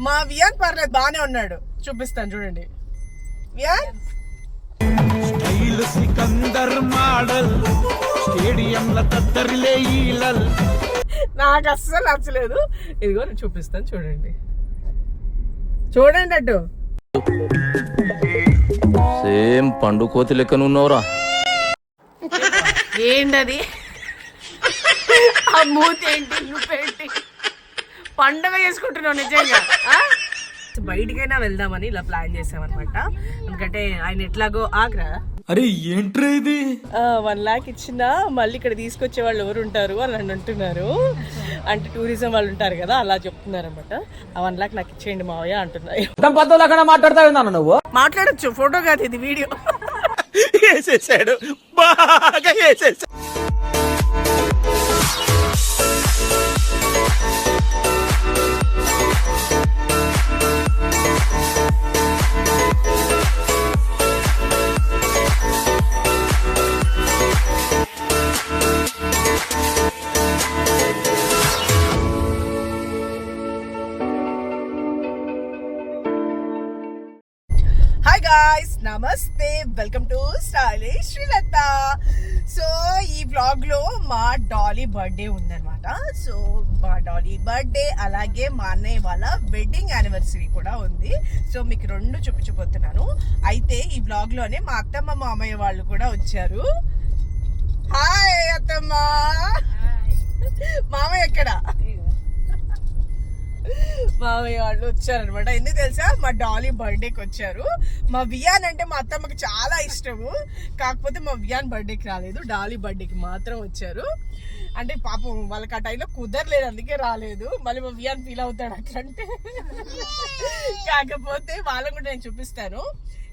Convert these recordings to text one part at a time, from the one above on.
మా వియాన్ పర్లేదు బానే ఉన్నాడు. చూపిస్తాను చూడండి. వియాన్? స్టైల్ సికందర్ మోడల్ స్టేడియంల తద్దరిలే ఈలల్. నాకు అస్సలు నచ్చలేదు. ఇదిగో నేను చూపిస్తాను చూడండి. చూడండి అటు. సేమ్ పండు కోతి లెక్కనున్నవరా ఏంటది? ఆ మూతి ఏంటి? నువ్వేంటి పండగ చేసుకుంటున్నావు నిజంగా. ఆ? బయటికైనా వెళ్దామని ఇలా ప్లాన్ చేసామన్నమాట. ఎందుకంటే ఆయన ఎట్లాగో ఆగ్రా. అరే ఏంట్రా ఇది? వన్ లాక్ ఇచ్చినా మళ్ళీ ఇక్కడ తీసుకొచ్చే వాళ్ళు ఎవరు ఉంటారు అని నన్ను అంటున్నారు. అంటే టూరిజం వాళ్ళు ఉంటారు కదా అలా చెప్తున్నారు అనమాట ఆ వన్ లాక్ నాకు ఇచ్చేయండి మావయ్య అంటున్నారు. పద్ధతులు మాట్లాడతా ఉన్నాను నువ్వు? మాట్లాడొచ్చు ఫోటో కాదు ఇది వీడియో. వేసేసాడు. బాగా వేసేసాడు గాయ్స్ నమస్తే welcome to stylish Srilatha so ఈ వ్లాగ్లో మా డాలీ బర్త్డే ఉందన్నమాట. సో మా డాలీ బర్త్డే అలాగే మా అన్నయ్య వాళ్ళ వెడ్డింగ్ యానివర్సరీ కూడా ఉంది. సో మీకు రెండు చూపించబోతున్నాను. అయితే ఈ వ్లాగ్లోనే మా అత్తమ్మ మామయ్య వాళ్ళు కూడా వచ్చారు. హాయ్ అత్తమ్మ. మామయ్య ఎక్కడ? మామయ్య వాళ్ళు వచ్చారనమాట ఎందుకు తెలుసా? మా డాలీ బర్త్డేకి వచ్చారు. మా వియాన్ అంటే మా అత్తమ్మకి చాలా ఇష్టము. కాకపోతే మా వియాన్ బర్త్డేకి రాలేదు. డాలీ బర్త్డేకి మాత్రం వచ్చారు. అంటే పాపం వాళ్ళకి ఆ టైంలో కుదరలేదు అందుకే రాలేదు. మళ్ళీ మా వియాన్ ఫీల్ అవుతాడు అట్లంటే కాకపోతే వాళ్ళని కూడా నేను చూపిస్తాను.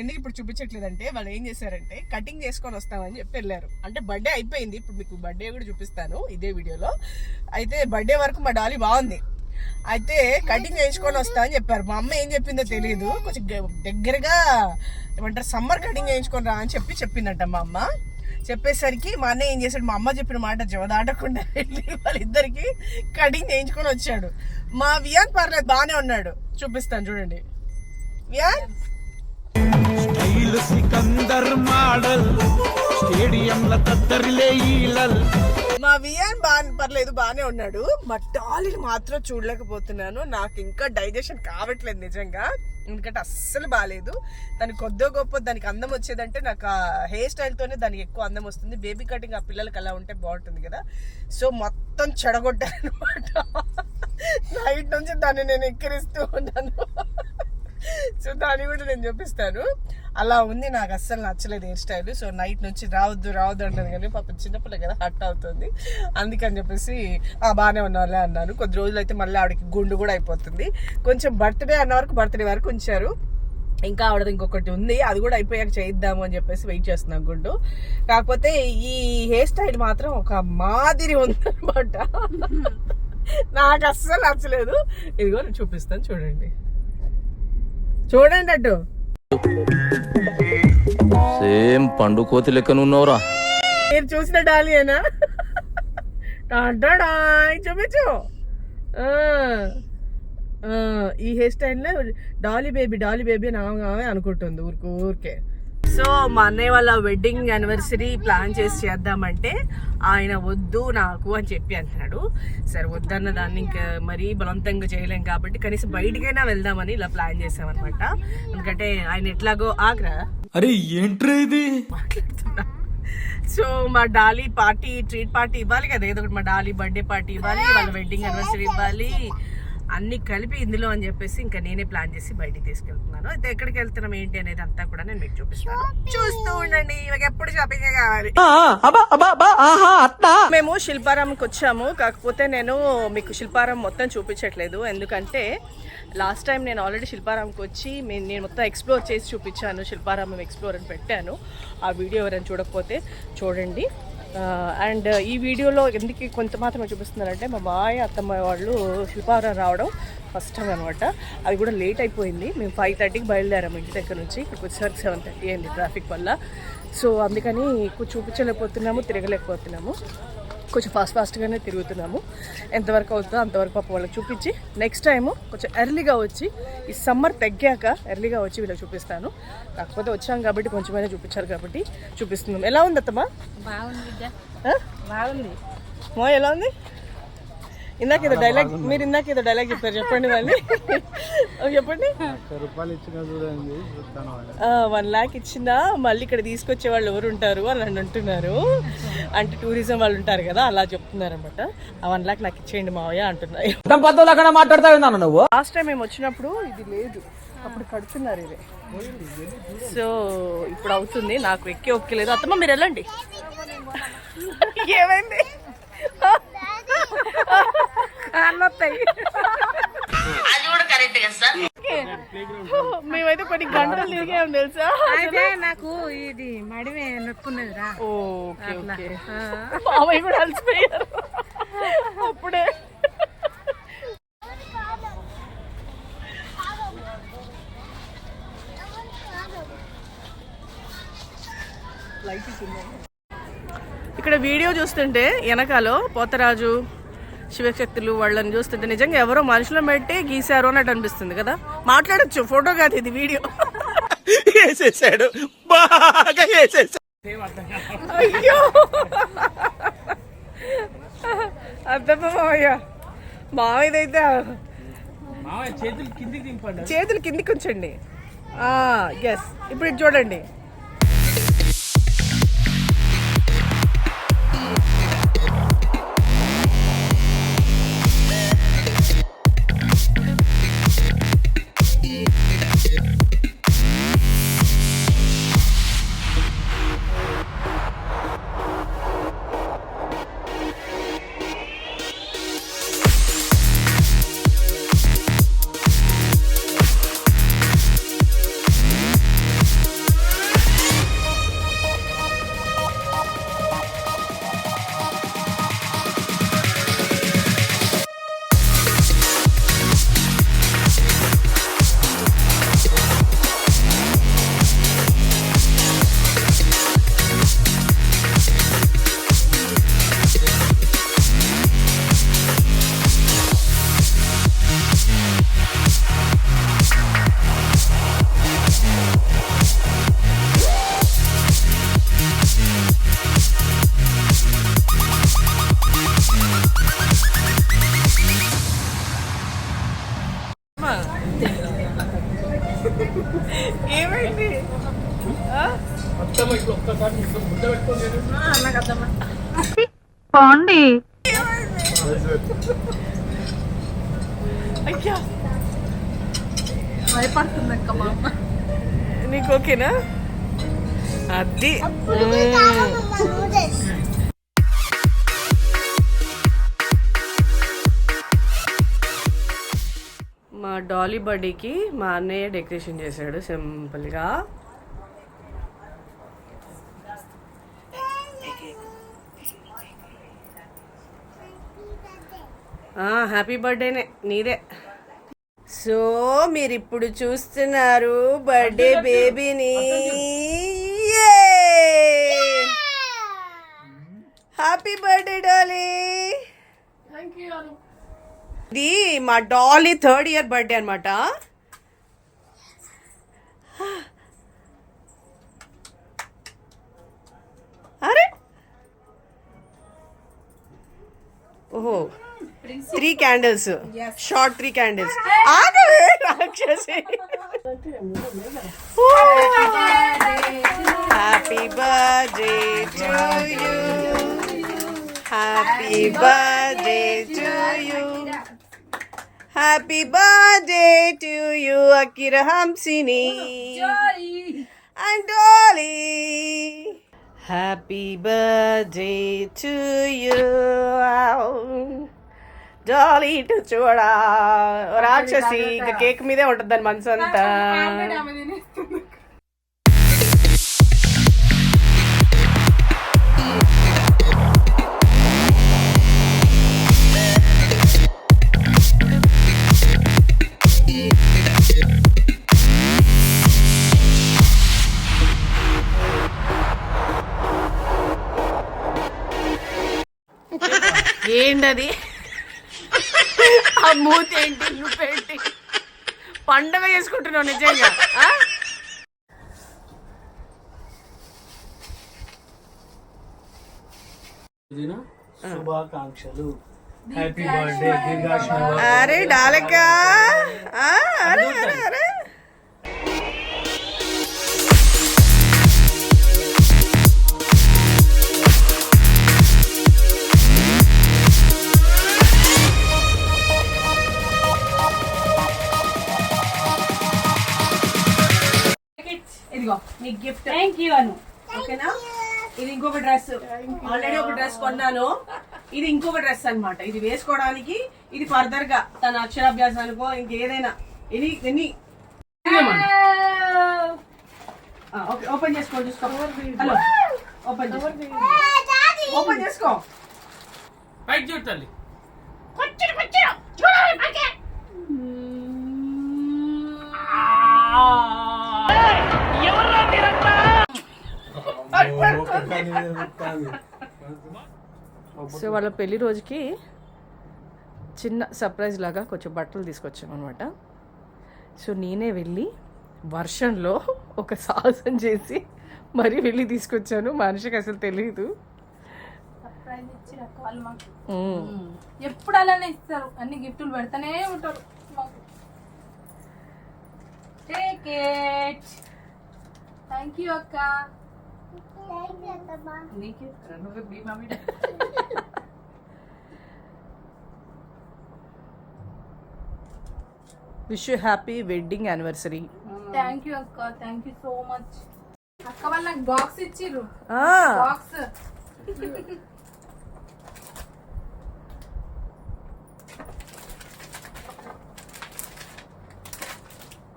ఎందుకు ఇప్పుడు చూపించట్లేదంటే వాళ్ళు ఏం చేశారంటే కటింగ్ చేసుకొని వస్తామని చెప్పి వెళ్ళారు. అంటే బర్త్డే అయిపోయింది. ఇప్పుడు మీకు బర్త్డే కూడా చూపిస్తాను ఇదే వీడియోలో. అయితే బర్త్డే వరకు మా డాలీ బాగుంది. అయితే కటింగ్ చేయించుకొని వస్తా అని చెప్పారు. మా అమ్మ ఏం చెప్పిందో తెలియదు కొంచెం దగ్గరగా ఏమంటారు సమ్మర్ కటింగ్ చేయించుకొని రా అని చెప్పి చెప్పిందంట మా అమ్మ. చెప్పేసరికి మా అన్నయ్య ఏం చేశాడు మా అమ్మ చెప్పిన మాట జవదాటకుండా వెళ్ళి వాళ్ళిద్దరికి కటింగ్ చేయించుకొని వచ్చాడు. మా వియాన్ పర్లేదు బాగానే ఉన్నాడు. చూపిస్తాను చూడండి. వియాన్? సికందర్ మోడల్ స్టేడియంల తద్దరిలే ఈలల్. మా వియాన్ బా పర్లేదు బాగానే ఉన్నాడు. మా డాలీని మాత్రం చూడలేకపోతున్నాను. నాకు ఇంకా డైజెషన్ కావట్లేదు నిజంగా. ఎందుకంటే అస్సలు బాగాలేదు దానికి కొద్దో గొప్ప దానికి అందం వచ్చేదంటే నాకు ఆ హెయిర్ స్టైల్తోనే దానికి ఎక్కువ అందం వస్తుంది. బేబీ కటింగ్ ఆ పిల్లలకి అలా ఉంటే బాగుంటుంది కదా. సో మొత్తం చెడగొట్టాను అనమాట నైట్ నుంచి దాన్ని నేను ఎక్కిరిస్తూ ఉన్నాను. సో దాన్ని కూడా నేను చూపిస్తాను. అలా ఉంది నాకు అస్సలు నచ్చలేదు హెయిర్ స్టైల్. సో నైట్ నుంచి రావద్దు రావద్దు అంటారు కానీ పాప చిన్నపిల్ల కదా హట్ అవుతుంది. అందుకని చెప్పేసి ఆ బాగానే ఉన్నారులే అన్నాను. కొద్ది రోజులు అయితే మళ్ళీ ఆవిడకి గుండు కూడా అయిపోతుంది. కొంచెం బర్త్డే అన్న వరకు బర్త్డే వరకు ఉంచారు. ఇంకా ఆవిడది ఇంకొకటి ఉంది. అది కూడా అయిపోయాక చేయిద్దాము అని చెప్పేసి వెయిట్ చేస్తున్నాం గుండు. కాకపోతే ఈ హెయిర్ స్టైల్ మాత్రం ఒక మాదిరి ఉందన్నమాట. నాకు అస్సలు నచ్చలేదు. ఇదిగో నేను చూపిస్తాను చూడండి. చూడండి అటు. సేమ్ పండు కోతి లెక్కనున్నవరా మీరు చూసిన డాలియేనా? చూపించు. ఈ హెయిర్ స్టైల్లో డాలీ బేబీ డాలీ బేబీ అని అనుకుంటుంది ఊరికి ఊరికే. సో మా అన్నయ్య వాళ్ళ వెడ్డింగ్ యానివర్సరీ ప్లాన్ చేసి చేద్దామంటే ఆయన వద్దు నాకు అని చెప్పి అంటున్నాడు. సరే వద్దన్న దాన్ని ఇంకా మరీ బలవంతంగా చేయలేం కాబట్టి కనీసం బయటికైనా వెళ్దామని ఇలా ప్లాన్ చేసామన్నమాట. ఎందుకంటే ఆయన ఎట్లాగో ఆగ్రా. అరే ఏంట్రా ఇది? మాట్లాడుతున్నా. సో మా డాలీ పార్టీ ట్రీట్ పార్టీ ఇవ్వాలి కదా ఏదో ఒకటి మా డాలీ బర్త్డే పార్టీ ఇవ్వాలి వాళ్ళ వెడ్డింగ్ యానివర్సరీ ఇవ్వాలి. అన్ని కలిపి ఇందులో అని చెప్పేసి ఇంకా నేనే ప్లాన్ చేసి బయటికి తీసుకెళ్తున్నాను. అయితే ఎక్కడికి వెళ్తున్నాం ఏంటి అనేది అంతా కూడా నేను మీకు చూపిస్తాను. చూస్తూ ఉండండి. ఇవాళ ఎప్పుడు షాపింగ్ కావాలి? మేము శిల్పారాంకి వచ్చాము. కాకపోతే నేను మీకు శిల్పారాం మొత్తం చూపించట్లేదు. ఎందుకంటే లాస్ట్ టైం నేను ఆల్రెడీ శిల్పారాంకి వచ్చి నేను మొత్తం ఎక్స్ప్లోర్ చేసి చూపించాను. శిల్పారామం ఎక్స్ప్లోర్ అని పెట్టాను. ఆ వీడియో ఎవరైనా చూడకపోతే చూడండి. అండ్ ఈ వీడియోలో ఎందుకు కొంత మాత్రమే చూపిస్తున్నారంటే మా బాయ్ అత్తమ్మ వాళ్ళు శిల్పారం రావడం ఫస్ట్ టైం అనమాట అది కూడా లేట్ అయిపోయింది. మేము ఫైవ్ థర్టీకి బయలుదేరాము ఇంటి దగ్గర నుంచి. ఇక్కడికి వచ్చేసరికి సెవెన్ థర్టీ అయింది ట్రాఫిక్ వల్ల. సో అందుకని ఎక్కువ చూపించలేకపోతున్నాము తిరగలేకపోతున్నాము. కొంచెం ఫాస్ట్ ఫాస్ట్గానే తిరుగుతున్నాము. ఎంతవరకు అవుతుందో అంతవరకు పాప వాళ్ళకి చూపించి నెక్స్ట్ టైం కొంచెం ఎర్లీగా వచ్చి ఈ సమ్మర్ తగ్గాక ఎర్లీగా వచ్చి వీళ్ళకి చూపిస్తాను. కాకపోతే వచ్చాం కాబట్టి కొంచెమైనా చూపించారు కాబట్టి చూపిస్తున్నాం. ఎలా ఉంది అత్తమ్మా? బాగుంది? బాగుంది. మా ఎలా ఉంది? ఇందాక ఏదో డైలాగ్ మీరు ఇందాక ఏదో డైలాగ్ చెప్పారు చెప్పండి మళ్ళీ. ఓ, చెప్పండి. రూపాయలు ఇచ్చిన చూడండి చూస్తాను వన్ ల్యాక్ ఇచ్చినా మళ్ళీ ఇక్కడ తీసుకొచ్చే వాళ్ళు ఎవరు ఉంటారు అని అని అంటున్నారు. అంటే టూరిజం వాళ్ళు ఉంటారు కదా అలా చెప్తున్నారు అనమాట ఆ వన్ ల్యాక్ నాకు ఇచ్చేయండి మావయ్య అంటున్నారు. మాట్లాడతావు నువ్వు? లాస్ట్ టైం మేము వచ్చినప్పుడు ఇది లేదు. అప్పుడు కడుతున్నారు ఇది సో ఇప్పుడు అవుతుంది. నాకు ఎక్కి ఒక్కలేదు అత్తమ్మ మీరు వెళ్ళండి. ఏమైంది? కాళ్ళు వస్తాయి మేమైతే కొన్ని గంటలు తిరిగాం తెలుసా? అయితే నాకు ఇది మడిమే నొప్పున్నది రా ఓకే ఓకే. మామయ్య కూడా అలసిపోయారు. అప్పుడే. ఇక్కడ వీడియో చూస్తుంటే వెనకాల పోతరాజు శివశక్తులు వాళ్ళని చూస్తుంటే నిజంగా ఎవరో మనుషులు పెట్టి గీశారు అన్నట్టు అనిపిస్తుంది కదా? మాట్లాడొచ్చు ఫోటో కాదు ఇది వీడియో. వేసేసాడు. బాగా వేసేసాడు అయ్యో! అర్థమ్మ మావయ్య మావయ్యదైతే చేతులు కిందికి ఉంచండి. ఎస్ ఇప్పుడు చూడండి. పోండి. మా అమ్మ నీకు ఓకేనా? అది. మా డాలీ బర్త్డేకి మా అన్నయ్య డెకరేషన్ చేశాడు సింపుల్గా. హ్యాపీ బర్త్డేనే నీదే. సో మీరు ఇప్పుడు చూస్తున్నారు బర్త్డే బేబీని హ్యాపీ బర్త్డే డాలీ ఇది మా డాలీ థర్డ్ ఇయర్ బర్త్డే అనమాట అరే! ఓహో. Three candles short three candles ఆగవే రాక్షసి happy birthday to you happy birthday to you happy birthday to you Akira Hamsini and Dolly happy birthday to you జాలి ఇటు చూడా. రాక్షసి ఇక కేక్ మీదే ఉంటుంది దాని మనసు అంతా ఏంటది? ఆ మూతి ఏంటి? నువ్వేంటి పండగ చేసుకుంటున్నావు నిజంగా ఆ? శుభాకాంక్షలు. హ్యాపీ బర్త్డే అరే డాలక ఆ, అరే అరే అరే! నీ గిఫ్ట్ థ్యాంక్ యూ అను ఓకేనా ఇది ఇంకొక డ్రెస్ ఆల్రెడీ ఒక డ్రెస్ కొన్నాను. ఇది ఇంకొక డ్రెస్ అన్నమాట. ఇది వేసుకోవడానికి ఇది ఫర్దర్గా తన అక్షరాభ్యాసానికో ఇంకేదైనా ఎనీ ఎనీ. ఓకే ఓపెన్ చేసుకో చూసుకో. హలో ఓపెన్ ఓపెన్ చేసుకో. పైకి చూడు తల్లి. సో వాళ్ళ పెళ్ళి రోజుకి చిన్న సర్ప్రైజ్ లాగా కొంచెం బట్టలు తీసుకొచ్చాం అనమాట సో నేనే వెళ్ళి వర్షంలో ఒక సాహసం చేసి మరీ వెళ్ళి తీసుకొచ్చాను. మనిషికి అసలు తెలియదు సర్ప్రైజ్ ఇచ్చి రకాలు మాకు. మ్మ్. ఎప్పుడు అలానే ఇస్తారు. అన్ని గిఫ్టులు పెడతానే ఉంటారు మాకు. టేక్ ఇట్ థ్యాంక్ యూ అక్క. నీకే? నువ్వు మీ mummy wish you happy wedding anniversary thank you అక్క. థ్యాంక్ యూ సో మచ్ అక్క వాళ్ళు నాకు బాక్స్ ఇచ్చిర్రు. బాక్స్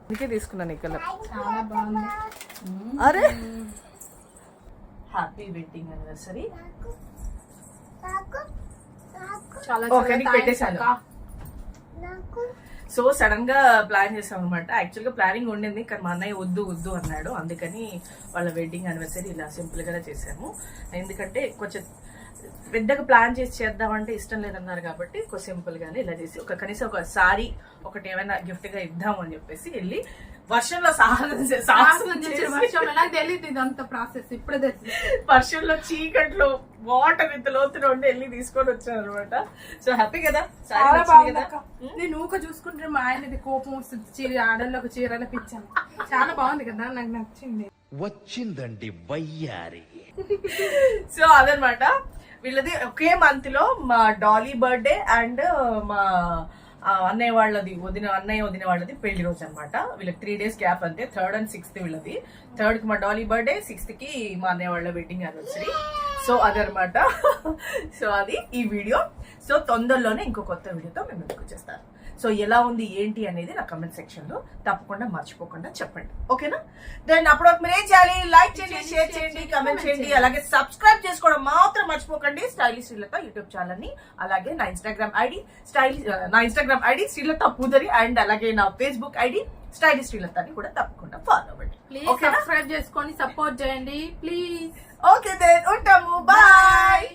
అందుకే తీసుకున్నాను ఈ కలర్. చాలా బాగుంది. అరే. హ్యాపీ వెడ్డింగ్ చాలా. అక్క. సో సడన్గా ప్లాన్ చేసాం అనమాట యాక్చువల్గా ప్లానింగ్ ఉండింది కానీ మా అన్నయ్య వద్దు వద్దు అన్నాడు అందుకని వాళ్ళ వెడ్డింగ్ యానివర్సరీ ఇలా సింపుల్ గానే చేసాము ఎందుకంటే కొంచెం పెద్దగా ప్లాన్ చేసి చేద్దామంటే ఇష్టం లేదన్నారు కాబట్టి ఒక సింపుల్ గానే ఇలా చేసి ఒక కనీసం ఒక సారీ ఒకటి ఏమైనా గిఫ్ట్గా ఇద్దాము అని చెప్పేసి వెళ్ళి వర్షంలో సాహసం వర్షంలో నాకు తెలియదు ఇదంతా ప్రాసెస్. ఇప్పుడే తెలిసింది. వర్షంలో చీకట్లో వాటర్ ఇంత లోతులో ఉండి వెళ్ళి తీసుకొని వచ్చాను అనమాట సో హ్యాపీ కదా? సారీ చాలా బాగుంది కదా? అక్క. నేను ఊక చూసుకుంటే మా ఆయనది కోపం వస్తుంది. చీర ఆడల్లోకి చీరలు పిచ్చాను చాలా బాగుంది కదా? నాకు నచ్చింది. వచ్చిందండి వయ్యారి. సో అదనమాట. వీళ్ళది ఒకే మంత్లో మా డాలీ బర్త్డే అండ్ మా అన్నయ్య వాళ్ళది వదిన అన్నయ్య వదిన వాళ్ళది పెళ్ళి రోజు అనమాట వీళ్ళకి త్రీ డేస్ గ్యాప్ అంతే. థర్డ్ అండ్ సిక్స్త్ వీళ్ళది. థర్డ్కి మా డాలీ బర్త్డే సిక్స్త్కి మా అన్నయ్య వాళ్ళ వెడ్డింగ్ యానివర్సరీ సో అదనమాట సో అది ఈ వీడియో సో తొందరలోనే ఇంకో కొత్త వీడియోతో మేము ముందుకు చేస్తాను సో ఎలా ఉంది ఏంటి అనేది నా కమెంట్ సెక్షన్లో తప్పకుండా మర్చిపోకుండా చెప్పండి. ఓకేనా దెన్ అప్పుడు మీరు ఏం చేయాలి? లైక్ చేయండి షేర్ చేయండి కమెంట్ చేయండి అలాగే సబ్స్క్రైబ్ చేసుకోవడం మాత్రం మర్చిపోకండి. స్టైలిష్ శ్రీలత యూట్యూబ్ ఛానల్ని అలాగే నా ఇన్స్టాగ్రామ్ ఐడి స్టైల్ నా Instagram ID Srilatha Pudari and అలాగే నా ఫేస్బుక్ ఐడి స్టైలిష్ శ్రీలత అని కూడా తప్పకుండా ఫాలో అవ్వండి. ప్లీజ్ సబ్స్క్రైబ్ చేసుకొని సపోర్ట్ చేయండి ప్లీజ్ ఓకే దెన్ ఉంటాము. బాయ్